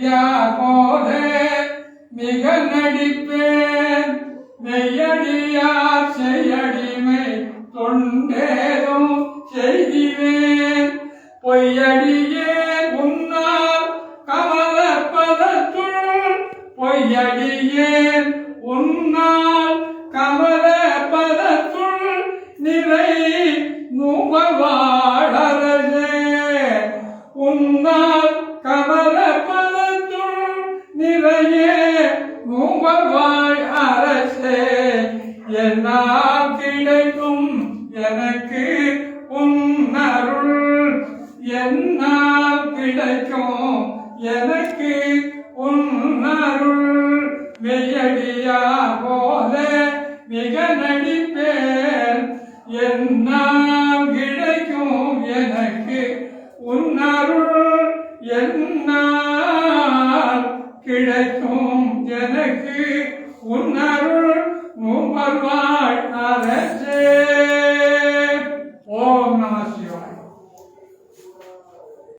யா போல மிக நடிப்பேன். மெய்யடியார் செய்யடிமை தொண்டேதும் செய்திவேன் பொய்யடியே உன்னால் கமலப்பதத்துள் பொய்யடி நிறையே நுகவாய் அரசே என்னால் கிடைக்கும் எனக்கு உன்னருள் என்னால் கிடைக்கும் எனக்கு உன்னருள் மெய்யடியா போல மிக நடிப்பேன். என்னால் கிடைக்கும் எனக்கு உன்னருள் கிடைக்கும் எனக்கு உன்னருள் நுகர்வாய் அரச.